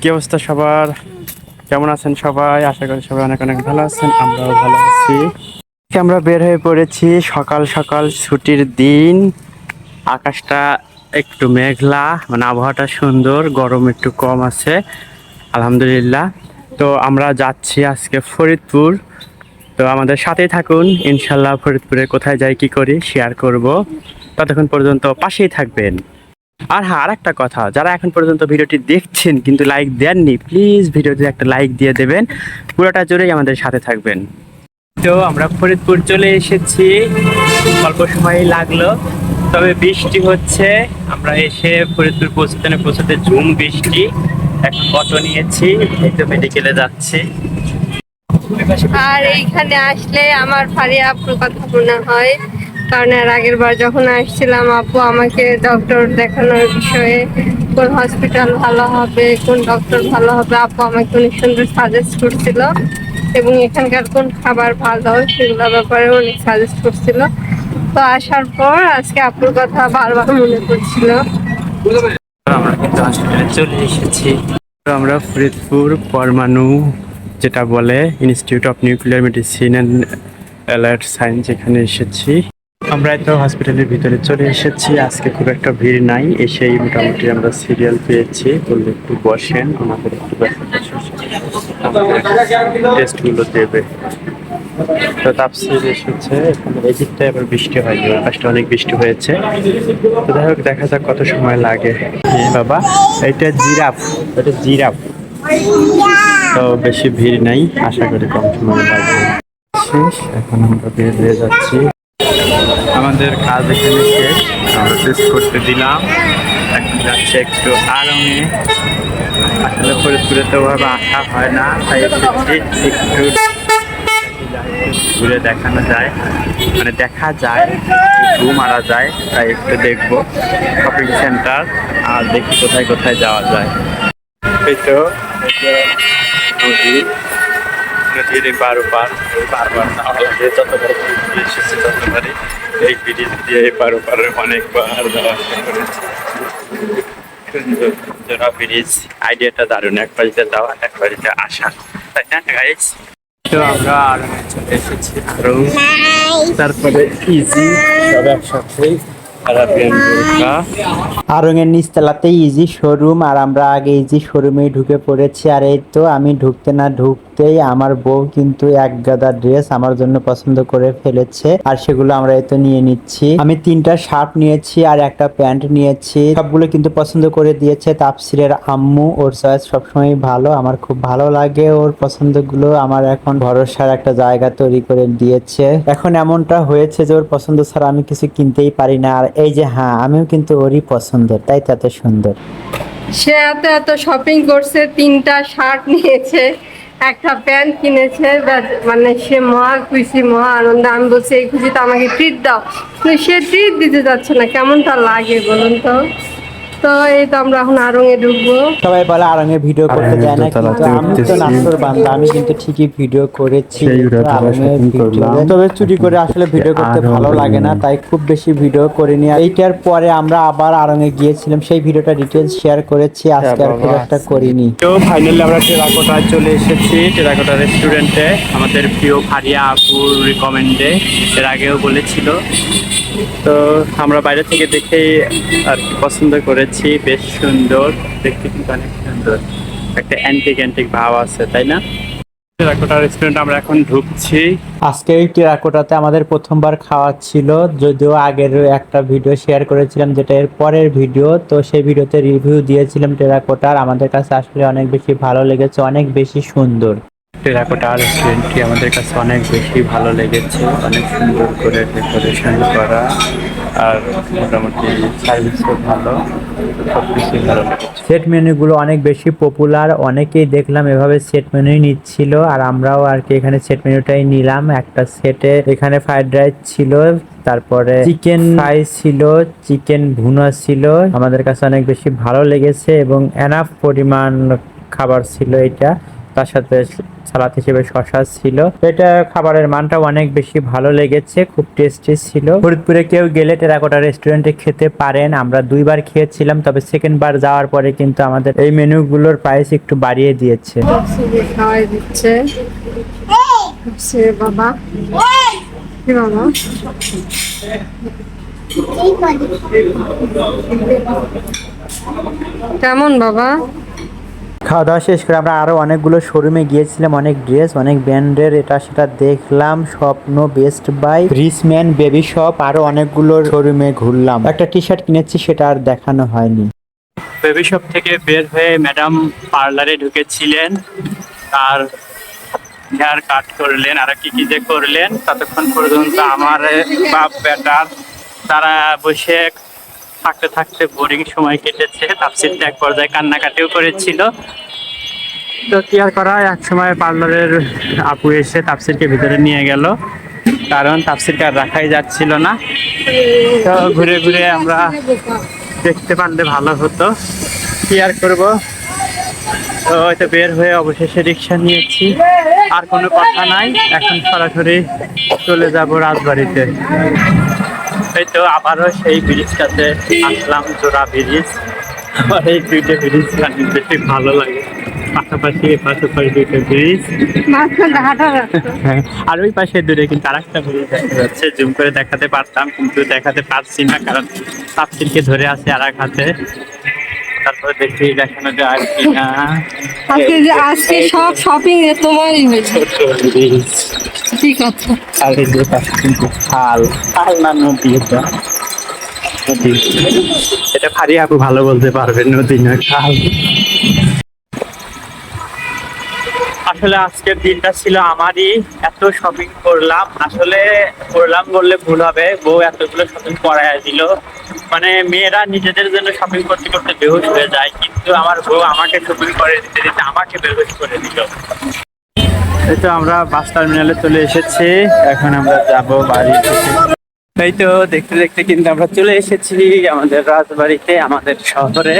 কি অবস্থা সবার? কেমন আছেন সবাই? আশা করি সবাই অনেক অনেক ভালো আছেন, আমরাও ভালো আছি। আমরা বের হয়ে পড়েছি সকাল সকাল ছুটির দিন। আকাশটা একটু মেঘলা মানে আবহাওয়াটা সুন্দর, গরম একটু কম আছে, আলহামদুলিল্লাহ। তো আমরা যাচ্ছি আজকে ফরিদপুর। তো আমাদের সাথেই থাকুন, ইনশাল্লাহ ফরিদপুরে কোথায় যাই, কি করি শেয়ার করব। ততক্ষণ পর্যন্ত পাশেই থাকবেন। আর হ্যাঁ আর একটা কথা, যারা এখন পর্যন্ত ভিডিওটি দেখছেন কিন্তু লাইক দেননি প্লিজ ভিডিওতে একটা লাইক দিয়ে দেবেন। পুরোটা জুড়েই আমাদের সাথে থাকবেন। তো আমরা ফরিদপুর চলে এসেছি। অল্প সময়ই লাগল, তবে বৃষ্টি হচ্ছে। আমরা এসে ফরিদপুর পৌঁছতে পৌঁছতে ঝুম বৃষ্টি। এখন অটো নিয়েছি, এই তো মেডিকেলে যাচ্ছি। আর এইখানে আসলে আমার ফারিয়া মনে হয়। কারণ এর আগের বার যখন আসছিলাম আপু আমাকে ডক্টর দেখানোর বিষয়ে কোন হসপিটাল ভালো হবে কোন ডক্টর ভালো হবে আপু আমাকে অনেক সুন্দর সাজেস্ট করছিল এবং এখানকার কোন খাবার ভালো সেগুলোর ব্যাপারে অনেক সাজেস্ট করছিল। তো আসার পর আজকে আপুর কথা বারবার মনে পড়ছিল। আমরা কিন্তু হসপিটালে চলে এসেছি। তো আমরা ফরিদপুর পরমাণু যেটা বলে institute of nuclear medicine and allied science এখানে এসেছি। আমরা তো হসপিটালের ভিতরে চলে এসেছি। আজকে খুব একটা ভিড় নাই। এসেই মোটামুটি আমরা সিরিয়াল পেয়েছি। বললে একটু বসেন, আমাদের একটু টেস্টগুলো দেবে। তো তাপসির এসেছে। এই দিকটায় আবার বৃষ্টি হয়নি পাশটা অনেক বৃষ্টি হয়েছে। তো যাই হোক, দেখা যাক কত সময় লাগে। বাবা এটা জিরাফ এটা জিরাফ। তো বেশি ভিড় নাই, আশা করি কম সময় লাগবে। শেষ, এখন আমরা বের হয়ে যাচ্ছি। আমাদের কাজ এখানে শেষ। আমরা টেস্ট করতে দিলাম। এখন যাচ্ছে একটু আরঙে আসলে ফরিদপুরে তো ওভাবে আসা হয় না, তাই একটু ঘুরে দেখানো যায়। মানে দেখা যায় ঘু মারা যায়, তাই একটু দেখব। শপিং সেন্টার আর দেখি কোথায় কোথায় যাওয়া যায়। এই তো নদীর এই পার ওপার বারবার যাওয়া লাগে যতবার ঘুরে এসেছি ততবারই এই ব্রিজ দিয়ে এই পার ওপারে অনেকবার যাওয়া আসা করেছি। সুন্দর জোড়া ব্রিজ আইডিয়াটা দারুণ। এক বাড়িতে যাওয়া এক বাড়িতে আসা। তাই না গাইস তো আমরা আর চলে এসেছি। আরও তারপরে ইজি সব বোরকা আরঙের নিচতলাতে ইজি শোরুম আর আমরা আগে ইজি শোরুমে ঢুকে পড়েছি। আর এই তো আমি ঢুকতে না ঢুকতেই আমার বউ কিন্তু এক গাদা ড্রেস আমার জন্য পছন্দ করে ফেলেছে, আর সেগুলো আমরা এই তো নিয়ে নিচ্ছি। আমি তিনটা শার্ট নিয়েছি আর একটা প্যান্ট নিয়েছি। সবগুলো কিন্তু পছন্দ করে দিয়েছে তাপসিরের আম্মু। ওর চয়েস সবসময় ভালো, আমার খুব ভালো লাগে ওর পছন্দগুলো। আমার এখন ভরসার একটা জায়গা তৈরি করে দিয়েছে। এখন এমনটা হয়েছে যে ওর পছন্দ ছাড়া আমি কিছু কিনতেই পারি না। আর এই যে হ্যাঁ আমিও কিন্তু ওরই পছন্দের, তাই তো এত সুন্দর। সে এত এত শপিং করছে, তিনটা শার্ট নিয়েছে, একটা প্যান্ট কিনেছে মানে সে মহা খুশি, মহা আনন্দ। আমি বলছি, এই খুশি তো আমাকে ট্রিট দাও। কিন্তু সে ট্রিট দিতে যাচ্ছে না, কেমনটা লাগে বলুন তো? তো এই তো আমরা এখন আরঙে ঢুকবো। সবাই বলে আরঙে ভিডিও করতে দেয় না কিন্তু আমি তো। নাচর বান্দা আমি কিন্তু ঠিকই ভিডিও করেছি। তবে চুরি করে আসলে ভিডিও করতে ভালো লাগে না তাই খুব বেশি ভিডিও আর এইটার পরে আমরা আবার আরঙে গিয়েছিলাম সেই ভিডিওটা ডিটেলস শেয়ার করেছি আজকে আর খুব একটা করিনি। তো ফাইনালি আমরা টেরাকোটায় চলে এসেছি টেরাকোটা রেস্টুরেন্টে আমাদের প্রিয় ফারিয়া আপুর রিকমেন্ডে এর আগেও বলেছিল। তো আমরা বাইরে থেকে দেখেই আর কি পছন্দ করেছি। বেশ সুন্দর। দেখতে কিন্তু অনেক সুন্দর। একটা অ্যান্টিক অ্যান্টিক ভাব আছে তাই না? টেরাকোটা রেস্টুরেন্ট আমরা এখন ঢুকছি। আজকে এই টেরাকোটাতে আমাদের প্রথমবার খাওয়া ছিল যদিও আগের একটা ভিডিও শেয়ার করেছিলাম যেটা এর পরের ভিডিও তো সেই ভিডিওতে রিভিউ দিয়েছিলাম টেরাকোটার আমাদের কাছে আসলে অনেক বেশি ভালো লেগেছে অনেক বেশি সুন্দর। টেরাকোটা রেস্টুরেন্টটি আমাদের কাছে অনেক বেশি ভালো লেগেছে অনেক সুন্দর করে ডেকোরেশন করা। আর মোটামুটি সার্ভিসও ভালো সব কিছুই ভালো সেট মেনুগুলো অনেক বেশি পপুলার অনেকেই দেখলাম এভাবে সেট মেনুই নিচ্ছিল আর আমরাও আর কি এখানে সেট মেনুটাই নিলাম। একটা সেটে এখানে ফ্রাইড রাইস ছিল তারপরে চিকেন ফ্রাই ছিল চিকেন ভুনা ছিল। আমাদের কাছে অনেক বেশি ভালো লেগেছে এবং এনাফ পরিমাণ খাবার ছিল এটা। তার সাথে সালাদ হিসেবে শশা ছিল। এটা খাবারের মানটা অনেক বেশি ভালো লেগেছে, খুব টেস্টি ছিল। ফরিদপুরে কেউ গেলে টেরাকোটা রেস্টুরেন্টে খেতে পারেন। আমরা দুইবার খেয়েছিলাম, তবে সেকেন্ড বার যাওয়ার পরে কিন্তু আমাদের এই মেনুগুলোর প্রাইস একটু বাড়িয়ে দিয়েছে। কেমন বাবা? খাওয়া দাওয়া শেষ করে আমরা আরও অনেকগুলো শোরুমে গিয়েছিলাম, অনেক ড্রেস অনেক ব্র্যান্ডের, এটা সেটা দেখলাম, Shwapno best buy Richman baby shop আরও অনেকগুলো শোরুমে ঘুরলাম। একটা টি শার্ট কিনেছি, সেটা আর দেখানো হয়নি। বেবি শপ থেকে বের হয়ে ম্যাডাম পার্লারে ঢুকেছিলেন আর হেয়ার কাট করলেন, আর কি কি যে করলেন, ততক্ষণ পর্যন্ত আমার বাপ বেটার তারা বসে থাকতে থাকতে বোরিং সময় কেটেছে। তাপসিরটা এক পর্যায়ে কান্নাকাটিও করেছিল। তো কি আর করা, এক সময় পার্লারের আপু এসে তাপসিরকে ভিতরে নিয়ে গেল। কারণ তাপসিরকে আর রাখাই যাচ্ছিল না। তো ঘুরে ঘুরে আমরা দেখতে পারলে ভালো হতো। কি আর করব? তো হয়তো বের হয়ে অবশেষে রিক্সা নিয়েছি। আর কোনো কথা নাই। এখন সরাসরি চলে যাব রাজবাড়িতে। এই তো আবারও সেই ব্রিজটাতে আসলাম জোড়া ব্রিজ। আমার এই দুইটা ব্রিজ বেশি ভালো লাগে। পাশাপাশি পাশাপাশি দুইটা ব্রিজ। হ্যাঁ, আর ওই পাশে দূরে কিন্তু আরেকটা ব্রিজ দেখা যাচ্ছে। জুম করে দেখাতে পারতাম কিন্তু দেখাতে পারছি না কারণ তাপসিলকে ধরে আছে আর এক হাতে তারপরে দেখি দেখানো যায় কিনা। আজকে আজকে সব শপিং তোমারই হয়েছে। ছোট ব্রিজ কি কথা আর যে পাশে কিন্তু খাল। খাল না নদী এটা। এটা ফারি আপু ভালো বলতে পারবে নদী না খাল। আসলে আজকের দিনটা ছিল আমারই এত শপিং করলাম। আসলে করলাম বললে ভুল হবে বউ এতগুলো শপিং করায় দিল। মানে মেয়েরা নিজেদের জন্য শপিং করতে করতে বেহুশ হয়ে যায় কিন্তু আমার বউ আমাকে শপিং করে দিতে দিতে আমাকে বেহুশ করে দিল। এই তো আমরা বাস টার্মিনালে চলে এসেছি। এখন আমরা যাব বাড়ি থেকে। এই তো দেখতে দেখতে কিন্তু আমরা চলে এসেছি আমাদের রাজবাড়িতে আমাদের শহরে।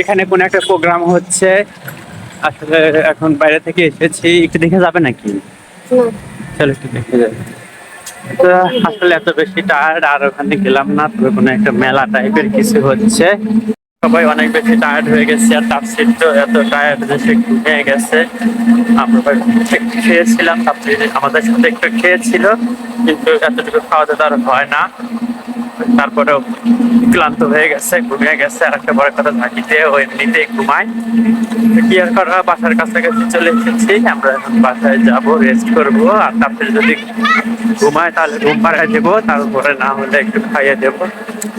এখানে কোন একটা প্রোগ্রাম হচ্ছে। আসলে এখন বাইরে থেকে এসেছি। একটু দেখে যাবে নাকি? চলো একটু দেখে যাবে আসলে এত বেশি টায়ার্ড আর ওখানে গেলাম না তবে কোনো একটা মেলা টাইপের কিছু হচ্ছে। সবাই অনেক বেশি টায়ার্ড হয়ে গেছে আর তাপসির তো এত টায়ার্ড যে সে ঘুমিয়ে গেছে। আমরা একটু খেয়েছিলাম তাপসির আমাদের সাথে একটু খেয়েছিল, কিন্তু এতটুকু খাওয়া দাওয়া আর হয় না। তারপরেও ক্লান্ত হয়ে গেছে, ঘুমিয়ে গেছে। আর একটা বড় কথা, ঝাঁকিতে ও এমনিতেই ঘুমায়। কি আর করা বাসার কাছাকাছি চলে এসেছি। আমরা এখন বাসায় যাব রেস্ট করব। আর তারপরে যদি ঘুমায়, তাহলে ঘুম পাড়ায় দেবো। তারপরে না হলে একটু খাইয়ে দেবো।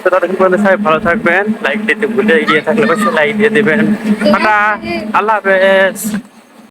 তো ততক্ষণ পর্যন্ত সবাই ভালো থাকবেন। লাইক দিতে ভুলে গিয়ে থাকলে অবশ্যই লাইক দিয়ে দেবেন। আল্লাহ হাফেজ।